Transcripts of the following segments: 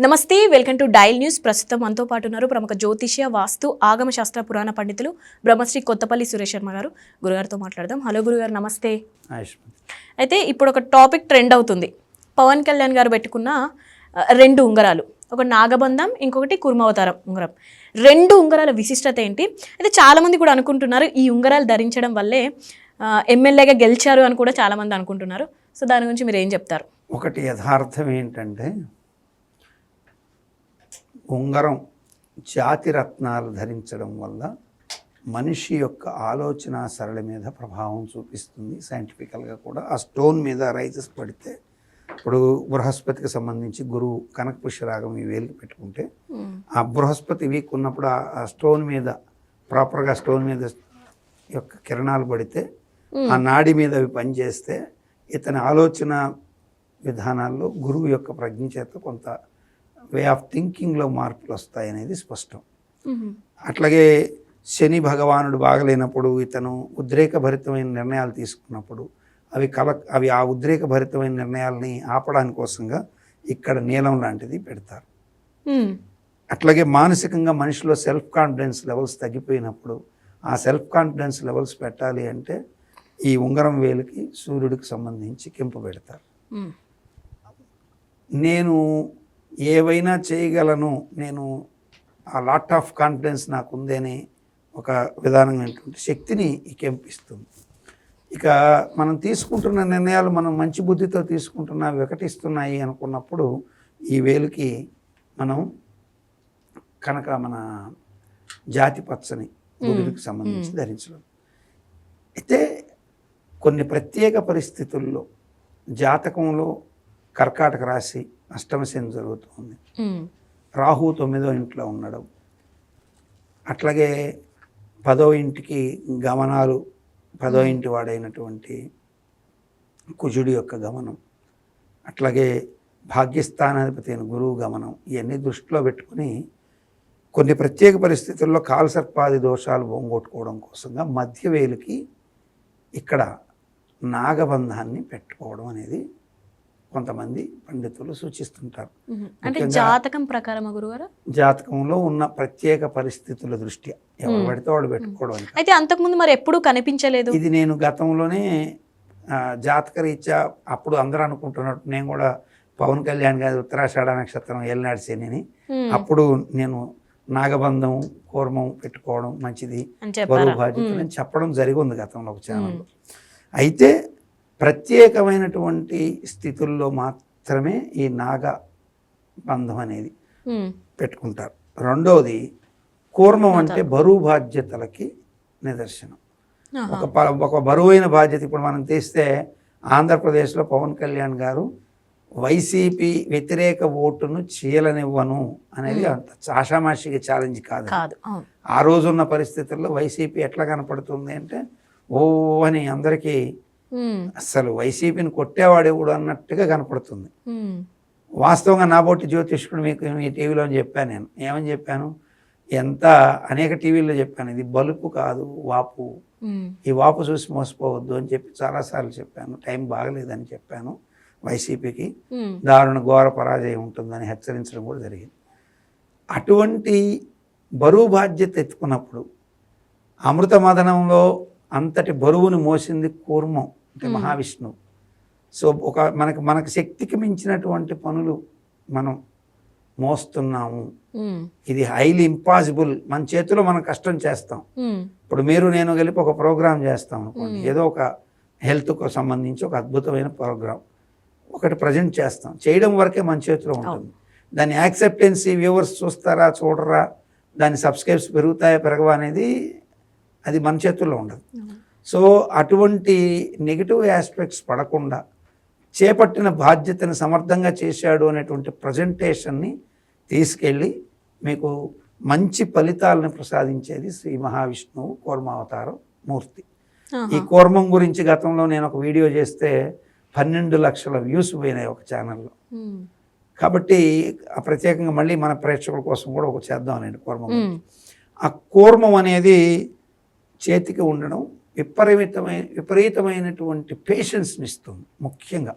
నమస్తే welcome to dial news. ప్రస్తుతం మనతో పాటు ఉన్నారు ప్రముఖ జ్యోతిష్య వాస్తు ఆగమ శాస్త్ర పురాణ పండితులు బ్రహ్మశ్రీ కొత్తపల్లి సురేష్ శర్మ గారు. గురుగారితో మాట్లాడదాం. హలో గురుగారు నమస్తే. అయితే ఇప్పుడు ఒక టాపిక్ ట్రెండ్ అవుతుంది. పవన్ కళ్యాణ్ గారు పెట్టుకున్న రెండు ఉంగరాలు. ఒక నాగబంధం ఇంకొకటి కుర్మావతారం ఉంగరం. రెండు ఉంగరాల విశిష్టత ఏంటి? అయితే చాలామంది కూడా అనుకుంటున్నారు ఈ ఉంగరాలు ధరించడం వల్లే ఎమ్మెల్యేగా గెలిచారు అని కూడా చాలామంది అనుకుంటున్నారు. సో దాని గురించి మీరు ఏం చెప్తారు? ఒకటి యథార్థం ఏంటంటే ఉంగరం జాతి రత్నాలు ధరించడం వల్ల మనిషి యొక్క ఆలోచన సరళి మీద ప్రభావం చూపిస్తుంది. సైంటిఫికల్గా కూడా ఆ స్టోన్ మీద రైజెస్ పడితే ఇప్పుడు బృహస్పతికి సంబంధించి గురువు కనక పుష్యరాగం ఈ వేలికి పెట్టుకుంటే ఆ బృహస్పతి వీక్ ఉన్నప్పుడు ఆ- ఆ స్టోన్ మీద ప్రాపర్గా స్టోన్ మీద యొక్క కిరణాలు పడితే ఆ నాడి మీద అవి పనిచేస్తే ఇతని ఆలోచన విధానాల్లో గురువు యొక్క ప్రజ్ఞ చేత కొంత వే ఆఫ్ థింకింగ్లో మార్పులు వస్తాయి అనేది స్పష్టం అట్లాగే శని భగవానుడు బాగలేనప్పుడు ఇతను ఉద్రేకభరితమైన నిర్ణయాలు తీసుకున్నప్పుడు అవి కల అవి ఆ ఉద్రేకభరితమైన నిర్ణయాలని ఆపడానికి కోసంగా ఇక్కడ నీలం లాంటిది పెడతారు. అట్లాగే మానసికంగా మనిషిలో సెల్ఫ్ కాన్ఫిడెన్స్ లెవెల్స్ తగ్గిపోయినప్పుడు ఆ సెల్ఫ్ కాన్ఫిడెన్స్ లెవెల్స్ పెట్టాలి అంటే ఈ ఉంగరం వేలికి సూర్యుడికి సంబంధించి కెంపు పెడతారు. నేను ఏవైనా చేయగలను. నేను ఆ లాట్ ఆఫ్ కాన్ఫిడెన్స్ నాకు ఉందని ఒక విధానమైనటువంటి శక్తిని ఈ కెంపు ఇస్తుంది ఇక మనం తీసుకుంటున్న నిర్ణయాలు మనం మంచి బుద్ధితో తీసుకుంటున్నా వికటిస్తున్నాయి అనుకున్నప్పుడు ఈ వేలుకి మనం కనుక మన జాతి పచ్చని బుధుడికి సంబంధించి ధరించడం. అయితే కొన్ని ప్రత్యేక పరిస్థితుల్లో జాతకంలో కర్కాటక రాశి అష్టమ శని జరుగుతుంది. రాహు తొమ్మిదో ఇంట్లో ఉండడం అట్లాగే పదో ఇంటికి గమనాలు పదో ఇంటి వాడైనటువంటి కుజుడి యొక్క గమనం అట్లాగే భాగ్యస్థానాధిపతి అయిన గురువు గమనం ఇవన్నీ దృష్టిలో పెట్టుకుని కొన్ని ప్రత్యేక పరిస్థితుల్లో కాలసర్పాది దోషాలు పోగొట్టుకోవడం కోసంగా మధ్యవేలుకి ఇక్కడ నాగబంధాన్ని పెట్టుకోవడం అనేది కొంతమంది పండితులు సూచిస్తుంటారు. అంటే జాతకం ప్రకారమా గురుగారు జాతకంలో ఉన్న ప్రత్యేక పరిస్థితుల దృష్ట్యా ఎవరు పడితే వాడు పెట్టుకోవడం. అయితే అంతకుముందు మరి ఎప్పుడూ కనిపించలేదు? ఇది నేను గతంలోనే జాతక రీత్యా అప్పుడు అందరూ అనుకుంటున్నట్టు నేను కూడా పవన్ కళ్యాణ్ గారి ఉత్తరాషాఢ నక్షత్రం ఏలినాడు శనిని. అప్పుడు నేను నాగబంధం కూర్మం పెట్టుకోవడం మంచిది. అని బరువు బాధ్యత అని చెప్పడం జరిగి ఉంది గతంలో ఒక ఛానల్లో. అయితే ప్రత్యేకమైనటువంటి స్థితుల్లో మాత్రమే ఈ నాగ బంధం అనేది. పెట్టుకుంటారు రెండవది కూర్మం అంటే బరువు బాధ్యతలకి నిదర్శనం. ఒక ప- ఒక బరువైన బాధ్యత ఇప్పుడు మనం తీస్తే ఆంధ్రప్రదేశ్లో పవన్ కళ్యాణ్ గారు వైసీపీ వ్యతిరేక ఓటును చీలనివ్వను అనేది అంత ఆషామాషిగా ఛాలెంజ్ కాదు ఆ రోజున్న పరిస్థితుల్లో వైసీపీ ఎట్లా కనపడుతుంది అంటే ఓ అని అందరికీ. అసలు వైసీపీని కొట్టేవాడెవడు అన్నట్టుగా కనపడుతుంది. వాస్తవంగా నా బొట్టి జ్యోతిష్కుడు మీకు మీ టీవీలో చెప్పాను నేను. ఏమని చెప్పాను? ఎంత అనేక టీవీల్లో చెప్పాను. ఇది బలుపు కాదు వాపు. ఈ వాపు చూసి మోసపోవద్దు అని చెప్పి చాలాసార్లు చెప్పాను. టైం బాగలేదని చెప్పాను వైసీపీకి. దారుణ ఘోర పరాజయం ఉంటుందని హెచ్చరించడం కూడా జరిగింది. అటువంటి బరువు బాధ్యత ఎత్తుకున్నప్పుడు అమృత మదనంలో అంతటి బరువును మోసింది కూర్మం. అంటే మహావిష్ణువు సో ఒక మనకు మనకు శక్తికి మించినటువంటి పనులు మనం మోస్తున్నాము. ఇది హైలీ ఇంపాసిబుల్. మన చేతిలో మనం కష్టం చేస్తాం. ఇప్పుడు మీరు నేను కలిపి ఒక ప్రోగ్రామ్ చేస్తాం అనుకోండి. ఏదో ఒక హెల్త్కు సంబంధించి ఒక అద్భుతమైన ప్రోగ్రామ్ ఒకటి ప్రజెంట్ చేస్తాం. చేయడం వరకే మన చేతిలో ఉంటుంది. దాని యాక్సెప్టెన్సీ వ్యూవర్స్ చూస్తారా చూడరా దాని సబ్స్క్రైబ్స్ పెరుగుతాయా పెరగవా అనేది అది మన చేతుల్లో ఉండదు. సో అటువంటి నెగిటివ్ ఆస్పెక్ట్స్ పడకుండా చేపట్టిన బాధ్యతను సమర్థంగా చేశాడు అనేటువంటి ప్రజెంటేషన్ని తీసుకెళ్ళి మీకు మంచి ఫలితాలను ప్రసాదించేది శ్రీ మహావిష్ణువు కూర్మావతారం మూర్తి. ఈ కూర్మం గురించి గతంలో నేను ఒక వీడియో చేస్తే పన్నెండు లక్షల వ్యూస్ పోయినాయి ఒక ఛానల్లో. కాబట్టి ప్రత్యేకంగా మళ్ళీ మన ప్రేక్షకుల కోసం కూడా ఒక చేద్దాం నేను కూర్మం. ఆ కూర్మం అనేది చేతికి ఉండడం విపరీతమైన విపరీతమైనటువంటి పేషెన్స్ని ఇస్తుంది ముఖ్యంగా.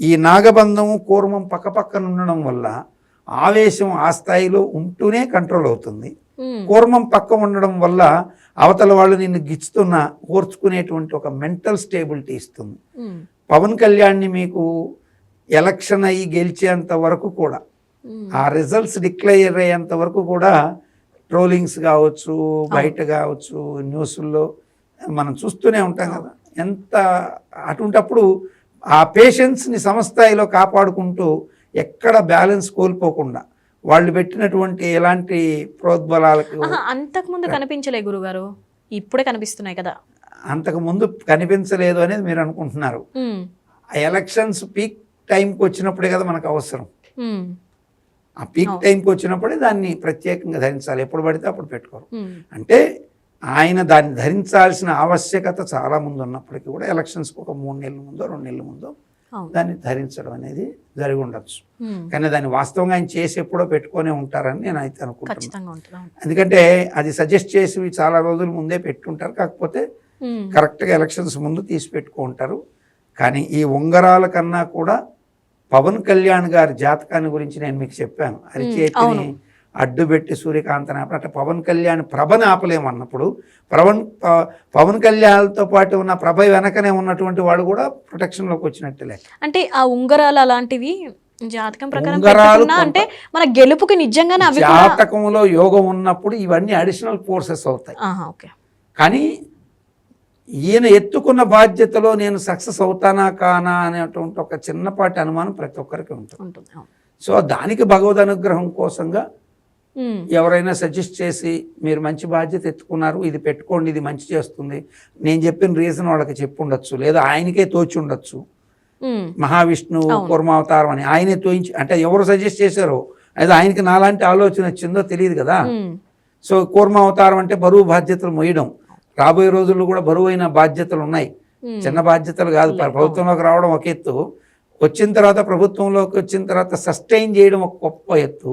ఈ నాగబంధము కూర్మం పక్కపక్కన ఉండడం వల్ల ఆవేశం ఆ స్థాయిలో ఉంటూనే కంట్రోల్ అవుతుంది. కూర్మం పక్క ఉండడం వల్ల అవతల వాళ్ళు నిన్ను గిచ్చుతున్న ఓర్చుకునేటువంటి ఒక మెంటల్ స్టేబిలిటీ ఇస్తుంది. పవన్ కళ్యాణ్ని మీకు ఎలక్షన్ అయ్యి గెలిచేంత వరకు కూడా ఆ రిజల్ట్స్ డిక్లేర్ అయ్యేంత వరకు కూడా ట్రోలింగ్స్ కావచ్చు బయట కావచ్చు న్యూస్ల్లో మనం చూస్తూనే ఉంటాం కదా. ఎంత అటువంటప్పుడు ఆ పేషెన్స్ని సమస్థాయిలో కాపాడుకుంటూ ఎక్కడ బ్యాలెన్స్ కోల్పోకుండా వాళ్ళు పెట్టినటువంటి ఎలాంటి ప్రోద్బలాలకు అంతకుముందు కనిపించలే గురుగారు. ఇప్పుడే కనిపిస్తున్నాయి కదా. అంతకు ముందు కనిపించలేదు అనేది మీరు అనుకుంటున్నారు. ఎలక్షన్స్ పీక్ టైంకి వచ్చినప్పుడే కదా మనకు అవసరం. ఆ పీక్ టైంకి వచ్చినప్పుడే దాన్ని ప్రత్యేకంగా ధరించాలి. ఎప్పుడు పడితే అప్పుడు పెట్టుకోరు. అంటే ఆయన దాన్ని ధరించాల్సిన ఆవశ్యకత చాలా ముందు ఉన్నప్పటికీ కూడా ఎలక్షన్స్కి ఒక మూడు నెలల ముందో రెండు నెలల ముందో దాన్ని ధరించడం అనేది జరిగి ఉండొచ్చు. కానీ దాన్ని వాస్తవంగా ఆయన చేసి ఎప్పుడో పెట్టుకొనే ఉంటారని నేను అయితే అనుకుంటున్నాను ఎందుకంటే అది సజెస్ట్ చేసి చాలా రోజుల ముందే పెట్టుంటారు కాకపోతే కరెక్ట్గా ఎలక్షన్స్ ముందు తీసి పెట్టుకుంటారు కానీ ఈ ఉంగరాల కన్నా కూడా పవన్ కళ్యాణ్ గారి జాతకాన్ని గురించి నేను మీకు చెప్పాను. అరిచేతిని. అడ్డుపెట్టి సూర్యకాంతని ఆప అంటే పవన్ కళ్యాణ్ ప్రభని ఆపలేమన్నప్పుడు పవన్ పవన్ కళ్యాణ్తో పాటు ఉన్న ప్రభ వెనకనే ఉన్నటువంటి వాళ్ళు కూడా ప్రొటెక్షన్లోకి వచ్చినట్టు లెక్క అంటే ఆ ఉంగరాలు అలాంటివి జాతకం ప్రకారం అంటే మన గెలుపుకి నిజంగానే జాతకంలో యోగం ఉన్నప్పుడు ఇవన్నీ అడిషనల్ ఫోర్సెస్ అవుతాయి. ఓకే. కానీ ఈయన ఎత్తుకున్న బాధ్యతలో నేను సక్సెస్ అవుతానా కానా అనేటువంటి ఒక చిన్నపాటి అనుమానం ప్రతి ఒక్కరికి ఉంటుంది. సో దానికి భగవద్ అనుగ్రహం కోసంగా ఎవరైనా సజెస్ట్ చేసి మీరు మంచి బాధ్యత ఎత్తుకున్నారు ఇది పెట్టుకోండి ఇది మంచి చేస్తుంది. నేను చెప్పిన రీజన్ వాళ్ళకి చెప్పి ఉండొచ్చు లేదా ఆయనకే తోచి ఉండొచ్చు. ఉమ్, మహావిష్ణువు కూర్మావతారం అని ఆయనే తోయించి అంటే ఎవరు సజెస్ట్ చేశారో అది ఆయనకి నాలాంటి ఆలోచన వచ్చిందో తెలియదు కదా. ఉమ్, సో కూర్మావతారం అంటే బరువు బాధ్యతలు మోయడం. రాబోయే రోజుల్లో కూడా బరువైన బాధ్యతలు ఉన్నాయి. చిన్న బాధ్యతలు కాదు ప్రభుత్వంలోకి రావడం ఒక ఎత్తు. వచ్చిన తర్వాత ప్రభుత్వంలోకి వచ్చిన తర్వాత సస్టైన్ చేయడం ఒక గొప్ప ఎత్తు.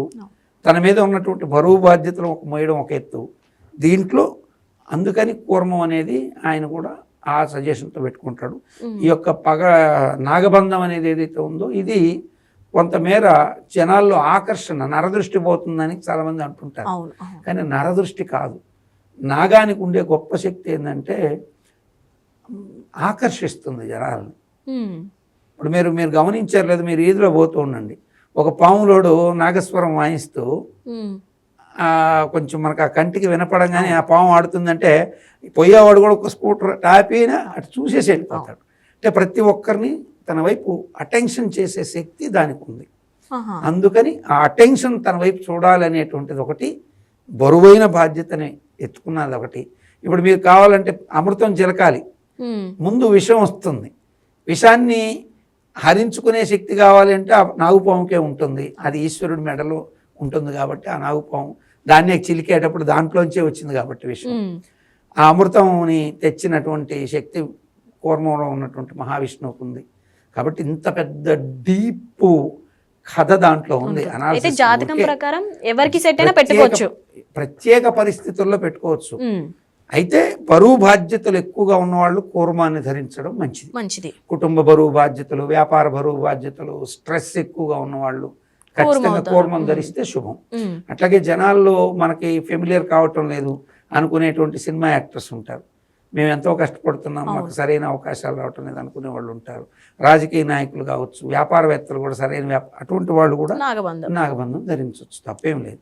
తన మీద ఉన్నటువంటి బరువు బాధ్యతలు ఒక మోయడం ఒక ఎత్తు. దీంట్లో అందుకని కూర్మం అనేది ఆయన కూడా ఆ సజెషన్తో పెట్టుకుంటాడు. ఈ యొక్క పగ నాగబంధం అనేది ఏదైతే ఉందో ఇది కొంతమేర జనాల్లో ఆకర్షణ నరదృష్టి పోతుందని చాలామంది అంటుంటారు. కానీ నరదృష్టి కాదు. నాగానికి ఉండే గొప్ప శక్తి ఏంటంటే ఆకర్షిస్తుంది జనాలను. ఇప్పుడు మీరు మీరు గమనించారు లేదు మీరు ఈదులో పోతూ ఉండండి. ఒక పాములోడు నాగస్వరం వాయిస్తూ కొంచెం మనకు ఆ కంటికి వినపడంగానే ఆ పాము ఆడుతుందంటే పోయేవాడు కూడా ఒక స్కూటర్ టాపిన అటు చూసేసి వెళ్ళిపోతాడు. అంటే ప్రతి ఒక్కరిని తన వైపు అటెన్షన్ చేసే శక్తి దానికి ఉంది. అందుకని ఆ అటెన్షన్ తన వైపు చూడాలనేటువంటిది ఒకటి బరువైన బాధ్యతని ఎత్తుకున్నది ఒకటి. ఇప్పుడు మీరు కావాలంటే అమృతం చిలకాలి. ఉమ్, ముందు విషం వస్తుంది. విషాన్ని హరించుకునే శక్తి కావాలి అంటే ఆ నాగుపాముకే ఉంటుంది. అది ఈశ్వరుడి మెడలో ఉంటుంది కాబట్టి ఆ నాగుపాము దాన్నే చిలికేటప్పుడు దాంట్లోంచే వచ్చింది కాబట్టి విషయం ఆ అమృతంని తెచ్చినటువంటి శక్తి కూర్మంలో ఉన్నటువంటి మహావిష్ణువుకు ఉంది. కాబట్టి ఇంత పెద్ద డీప్ కథ దాంట్లో ఉంది. జాతకం ప్రకారం ఎవరికి సెట్ అయినా ప్రత్యేక- పెట్టుకోవచ్చు. ప్రత్యేక పరిస్థితుల్లో పెట్టుకోవచ్చు. అయితే బరువు బాధ్యతలు ఎక్కువగా ఉన్నవాళ్ళు కూర్మాన్ని ధరించడం మంచిది. మంచిది. కుటుంబ బరువు బాధ్యతలు వ్యాపార బరువు బాధ్యతలు స్ట్రెస్ ఎక్కువగా ఉన్నవాళ్ళు ఖచ్చితంగా. కూర్మం ధరిస్తే శుభం. అట్లాగే జనాల్లో మనకి ఫెమిలియర్ కావటం లేదు. అనుకునేటువంటి సినిమా యాక్టర్స్ ఉంటారు. మేము ఎంతో కష్టపడుతున్నాం మాకు సరైన అవకాశాలు రావటం లేదు అనుకునే వాళ్ళు ఉంటారు. రాజకీయ నాయకులు కావచ్చు వ్యాపారవేత్తలు కూడా సరైన అటువంటి వాళ్ళు కూడా నాగబంధం. నాగబంధం ధరించవచ్చు తప్పేం లేదు.